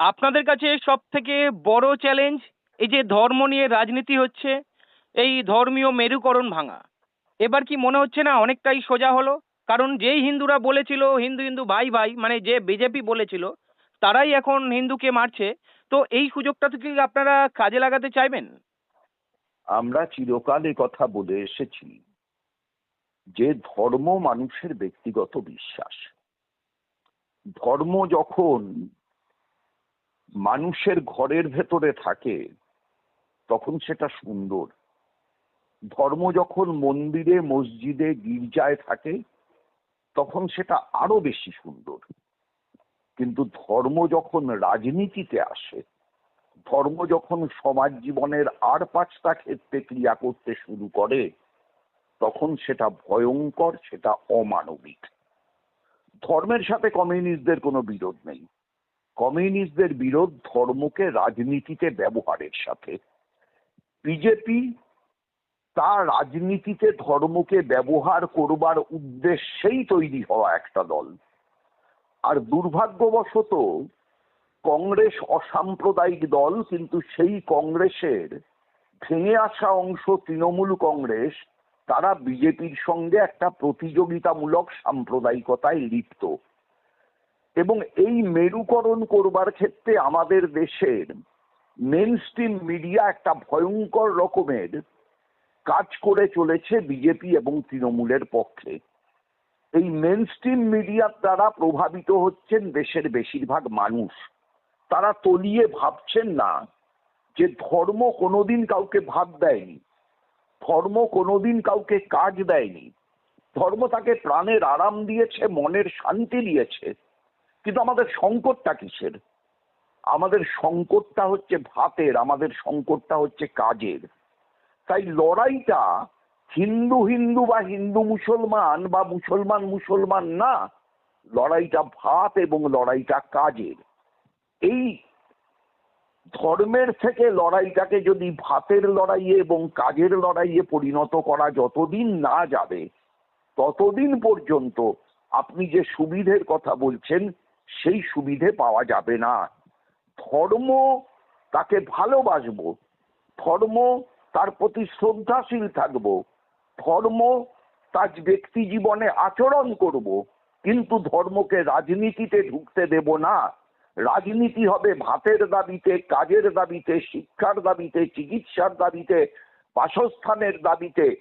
আপনাদের কাছে সব থেকে বড় চ্যালেঞ্জ এই যে ধর্ম নিয়ে রাজনীতি হচ্ছে, এই ধর্মীয় মেরুকরণ ভাঙা। এবার কি মনে হচ্ছে না অনেকটাই সোজা হলো? কারণ যেই হিন্দুরা বলেছিল, হিন্দু হিন্দু ভাই ভাই মানে যে বিজেপি বলেছিল, তারাই এখন হিন্দুকে মারছে। তো এই সুযোগটা কি আপনারা কাজে লাগাতে চাইবেন? আমরা চিরকাল কথা বলে এসেছি। যে ধর্ম মানুষের ব্যক্তিগত বিশ্বাস। ধর্ম যখন মানুষের ঘরের ভেতরে থাকে, তখন সেটা সুন্দর। ধর্ম যখন মন্দিরে, মসজিদে, গির্জায় থাকে, তখন সেটা আরও বেশি সুন্দর। কিন্তু ধর্ম যখন রাজনীতিতে আসে, ধর্ম যখন সমাজ জীবনের আর পাঁচটা ক্ষেত্রে ক্রিয়া করতে শুরু করে, তখন সেটা ভয়ঙ্কর, সেটা অমানবিক। ধর্মের সাথে কমিউনিস্টদের কোনো বিরোধ নেই। কমিউনিস্টদের বিরোধ ধর্মকে রাজনীতিতে ব্যবহারের সাথে। বিজেপি তার রাজনীতিতে ধর্মকে ব্যবহার করবার উদ্দেশ্যেই তৈরি হওয়া একটা দল। আর দুর্ভাগ্যবশত কংগ্রেস অসাম্প্রদায়িক দল, কিন্তু সেই কংগ্রেসের ভেঙে আসা অংশ তৃণমূল কংগ্রেস, তারা বিজেপির সঙ্গে একটা প্রতিযোগিতামূলক সাম্প্রদায়িকতায় লিপ্ত। এবং এই মেরুকরণ করবার ক্ষেত্রে আমাদের দেশের মেন স্ট্রিম মিডিয়া একটা ভয়ঙ্কর রকমের কাজ করে চলেছে বিজেপি এবং তৃণমূলের পক্ষে। এই মেন স্ট্রিম মিডিয়ার দ্বারা প্রভাবিত হচ্ছেন দেশের বেশিরভাগ মানুষ। তারা তলিয়ে ভাবছেন না যে ধর্ম কোনোদিন কাউকে ভাব দেয়নি। ধর্ম কোনোদিন কাউকে কাজ দেয়নি। ধর্ম তাকে প্রাণের আরাম দিয়েছে, মনের শান্তি দিয়েছে। কিন্তু আমাদের সংকটটা কিসের? আমাদের সংকটটা হচ্ছে ভাতের, আমাদের সংকটটা হচ্ছে কাজের। তাই লড়াইটা হিন্দু হিন্দু বা হিন্দু মুসলমান বা মুসলমান মুসলমান না, লড়াইটা ভাত এবং লড়াইটা কাজের। এই ধর্মের থেকে লড়াইটাকে যদি ভাতের লড়াইয়ে এবং কাজের লড়াইয়ে পরিণত করা যতদিন না যাবে, ততদিন পর্যন্ত আপনি যে সুবিধের কথা বলছেন সেই সুবিধে পাওয়া যাবে না। ধর্ম তাকে ভালোবাসবো। ধর্ম তার প্রতি শ্রদ্ধাশীল থাকব। ধর্ম তার ব্যক্তি জীবনে আচরণ করব। কিন্তু ধর্মকে রাজনীতিতে ঢুকতে দেব না। রাজনীতি হবে ভাতের দাবিতে, কাজের দাবিতে, শিক্ষার দাবিতে, চিকিৎসার দাবিতে, বাসস্থানের দাবিতে।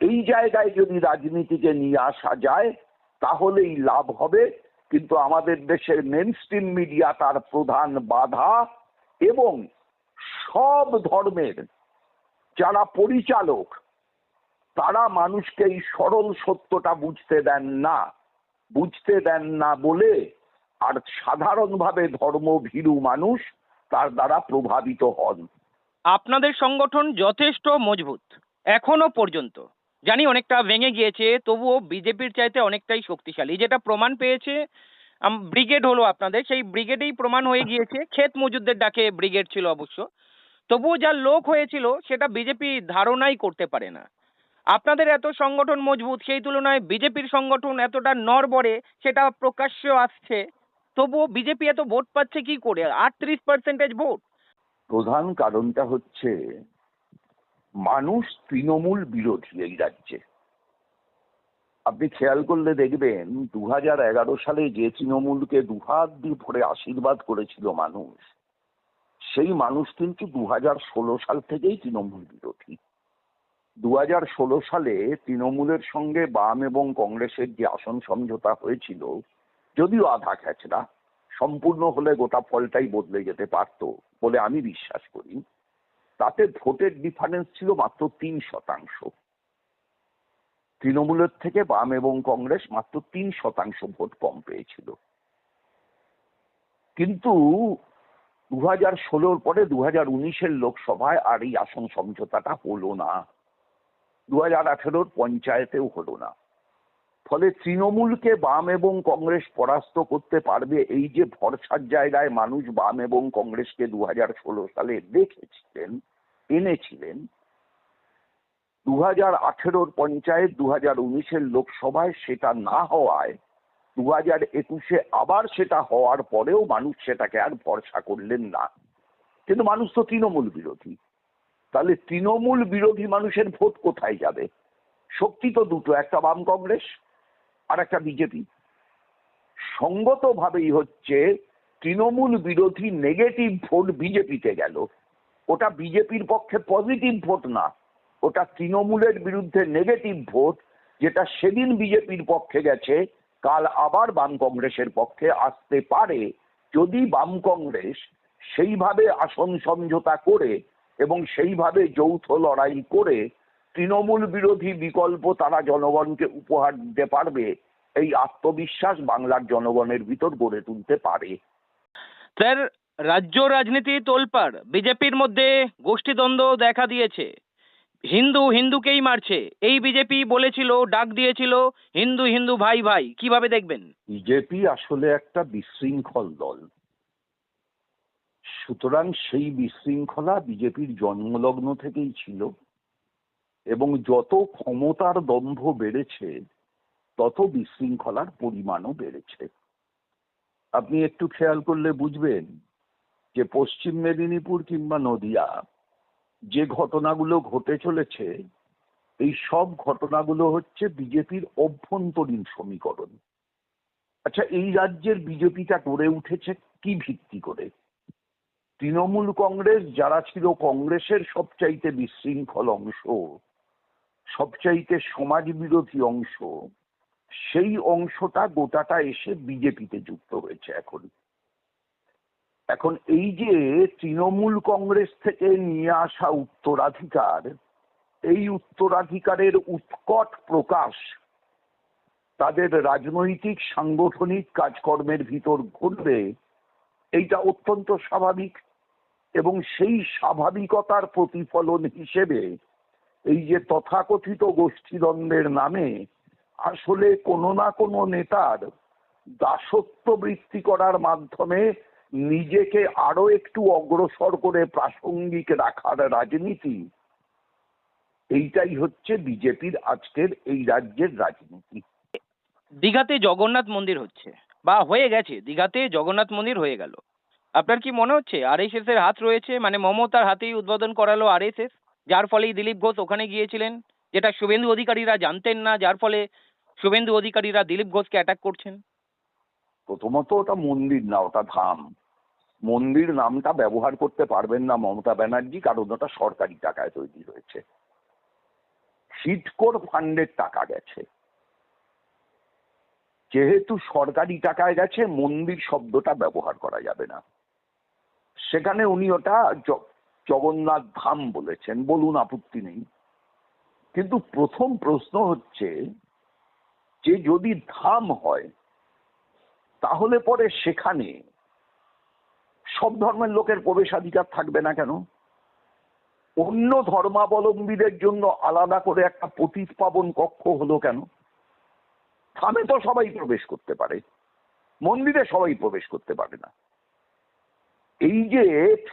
এই জায়গায় যদি রাজনীতিকে নিয়ে আসা যায়, তাহলেই লাভ হবে। কিন্তু আমাদের দেশের মেন স্ট্রিম মিডিয়া তার প্রধান বাধা এবং সব ধর্মের যারা পরিচালক, তারা মানুষকে এই সরল সত্যটা বুঝতে দেন না। বুঝতে দেন না বলে আর সাধারণভাবে ধর্ম ভীরু মানুষ তার দ্বারা প্রভাবিত হন। আপনাদের সংগঠন যথেষ্ট মজবুত, এখনও পর্যন্ত। জানি অনেকটা ভেঙে গিয়েছে, তবুও বিজেপির চাইতে অনেকটাই শক্তিশালী। যেটা প্রমাণ পেয়েছে ব্রিগেড হলো আপনাদের, সেই ব্রিগেডেই প্রমাণ হয়ে গিয়েছে, ক্ষেত মজুরদের ডাকে ব্রিগেড ছিল অবশ্য। তবুও যা লোক হয়েছিল, সেটা বিজেপি ধারণাই করতে পারে না। আপনাদের এত সংগঠন মজবুত, সেই তুলনায় বিজেপির সংগঠন এতটা নড়বড়ে, সেটা প্রকাশ্য আসছে। তবুও বিজেপি এত ভোট পাচ্ছে কি করে? আটত্রিশ পার্সেন্টেজ ভোট। প্রধান কারণটা হচ্ছে মানুষ তৃণমূল বিরোধী এই রাজ্যে। আপনি খেয়াল করলে দেখবেন দু এগারো সালে যে তৃণমূলকে দুহাত দিয়ে ভরে আশীর্বাদ করেছিল মানুষ, সেই মানুষ কিন্তু দু ষোলো সাল থেকেই তৃণমূল বিরোধী। দু ষোলো সালে তৃণমূলের সঙ্গে বাম এবং কংগ্রেসের যে আসন সমঝোতা হয়েছিল, যদিও আধা খেচড়া, সম্পূর্ণ হলে গোটা ফলটাই বদলে যেতে পারত বলে আমি বিশ্বাস করি। তাতে ভোটের ডিফারেন্স ছিল মাত্র তিন শতাংশ। তৃণমূলের থেকে বাম এবং কংগ্রেস মাত্র তিন শতাংশ ভোট কম পেয়েছিল। কিন্তু দু হাজার ষোলোর পরে দু হাজার উনিশের লোকসভায় আর এই আসন সমঝোতাটা হলো না। দু হাজার আঠেরোর পঞ্চায়েতেও হলো না। ফলে তৃণমূলকে বাম এবং কংগ্রেস পরাস্ত করতে পারবে এই যে ভরসার জায়গায় মানুষ বাম এবং কংগ্রেসকে দু হাজার ষোলো সালে দেখেছিলেন, এনেছিলেন দু হাজার আঠেরোর পঞ্চায়েত দু হাজার উনিশের লোকসভায় সেটা না হওয়ায় দু হাজার একুশে আবার সেটা হওয়ার পরেও মানুষ সেটাকে আর ভরসা করলেন না। কিন্তু মানুষ তো তৃণমূল বিরোধী। তাহলে তৃণমূল বিরোধী মানুষের ভোট কোথায় যাবে? শক্তি তো দুটো, একটা বাম কংগ্রেস আর একটা বিজেপি। সঙ্গতভাবেই হচ্ছে তৃণমূল বিরোধী নেগেটিভ ভোট বিজেপিতে গেল। ওটা বিজেপির পক্ষে পজিটিভ ভোট না। ওটা তৃণমূলের বিরুদ্ধে নেগেটিভ ভোট যেটা সেদিন বিজেপির পক্ষে গেছে, কাল আবার বাম কংগ্রেসের পক্ষে আসতে পারে। যদি বাম কংগ্রেস সেইভাবে আসন সমঝোতা করে এবং সেইভাবে যৌথ লড়াই করে তৃণমূল বিরোধী বিকল্প তারা জনগণকে উপহার দিতে পারবে এই আত্মবিশ্বাস বাংলার জনগণের ভিতর গড়ে তুলতে পারে। স্যার রাজ্য রাজনীতি তোলপাড় বিজেপির মধ্যে গোষ্ঠীদ্বন্দ্ব দেখা দিয়েছে। হিন্দু হিন্দুকেই মারছে। এই বিজেপি বলেছিল ডাক দিয়েছিল হিন্দু হিন্দু ভাই ভাই কীভাবে দেখবেন? বিজেপি আসলে একটা বিশৃঙ্খল দল। সুতরাং সেই বিশৃঙ্খলা বিজেপির জন্মলগ্ন থেকেই ছিল। এবং যত ক্ষমতার দম্ভ বেড়েছে, তত বিশৃঙ্খলার পরিমাণও বেড়েছে। আপনি একটু খেয়াল করলে বুঝবেন যে পশ্চিম মেদিনীপুর কিংবা নদিয়া, যে ঘটনাগুলো ঘটে চলেছে, এই সব ঘটনাগুলো হচ্ছে বিজেপির অভ্যন্তরীণ সমীকরণ। আচ্ছা এই রাজ্যের বিজেপিটা গড়ে উঠেছে কি ভিত্তি করে? তৃণমূল কংগ্রেস যারা ছিল কংগ্রেসের সবচাইতে বিশৃঙ্খল অংশ সবচাইতে সমাজ বিরোধী অংশ, সেই অংশটা গোটাটা এসে বিজেপিতে যুক্ত হয়েছে এখন। এখন এই যে তৃণমূল কংগ্রেস থেকে নিয়ে আসা উত্তরাধিকার, এই উত্তরাধিকারের উৎকট প্রকাশ তাদের রাজনৈতিক, সাংগঠনিক কাজকর্মের ভিতর ঘটবে এইটা অত্যন্ত স্বাভাবিক এবং সেই স্বাভাবিকতার প্রতিফলন হিসেবে এই যে তথাকথিত গোষ্ঠীদ্বন্দ্বের নামে আসলে কোনো না কোনো নেতার দাসত্ব বৃত্তি করার মাধ্যমে নিজেকে আরও একটু অগ্রসর করে প্রাসঙ্গিক রাখার রাজনীতি। এইটাই হচ্ছে বিজেপির আজকের এই রাজ্যের রাজনীতি। দীঘাতে জগন্নাথ মন্দির হচ্ছে। বা হয়ে গেছে, দীঘাতে জগন্নাথ মন্দির হয়ে গেল। আপনার কি মনে হচ্ছে? আর এস এর হাত রয়েছে? মানে মমতার হাতেই উদ্বোধন করালো আরএসএস যার ফলেই দিলীপ ঘোষ ওখানে গিয়েছিলেন, যেটা শুভেন্দু অধিকারীরা জানতেন না, যার ফলে শুভেন্দু অধিকারীরা দিলীপ ঘোষকে অ্যাটাক করছেন। প্রথমত ওটা মন্দির না, ওটা ধাম। মন্দির নামটা ব্যবহার করতে পারবেন না মমতা ব্যানার্জি, কারণ ওটা সরকারি টাকায় তৈরি হয়েছে। সিটকোর ফান্ডের টাকা গেছে। যেহেতু সরকারি টাকায় গেছে, মন্দির শব্দটা ব্যবহার করা যাবে না। সেখানে উনি ওটা জগন্নাথ ধাম বলেছেন, বলুন আপত্তি নেই। কিন্তু প্রথম প্রশ্ন হচ্ছে যে যদি ধাম হয়, তাহলে পরে সেখানে সব ধর্মের লোকের প্রবেশাধিকার থাকবে না কেন? অন্য ধর্মাবলম্বীদের জন্য আলাদা করে একটা পতিত পাবন কক্ষ হলো কেন? থামে তো সবাই প্রবেশ করতে পারে, মন্দিরে সবাই প্রবেশ করতে পারে না। এই যে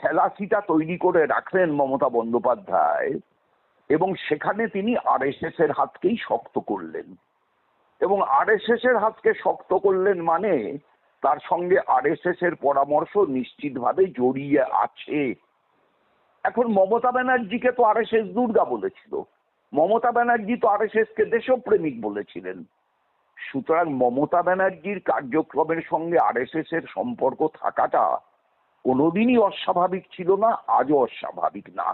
ফেলাসিটা তৈরি করে রাখলেন মমতা বন্দ্যোপাধ্যায়, এবং সেখানে তিনি আরএসএস এর হাতকেই শক্ত করলেন। এবং আরএসএস এর হাতকে শক্ত করলেন মানে তার সঙ্গে আরএসএস এর পরামর্শ নিশ্চিতভাবে জড়িয়ে আছে। এখন মমতা ব্যানার্জিকে তো আরএসএস দুর্গা বলেছিল। মমতা ব্যানার্জি তো আরএসএস কে দেশপ্রেমিক বলেছিলেন। সুতরাং মমতা ব্যানার্জির কার্যক্রমের সঙ্গে আরএসএস এর সম্পর্ক থাকাটা কোনোদিনই অস্বাভাবিক ছিল না আজও অস্বাভাবিক না।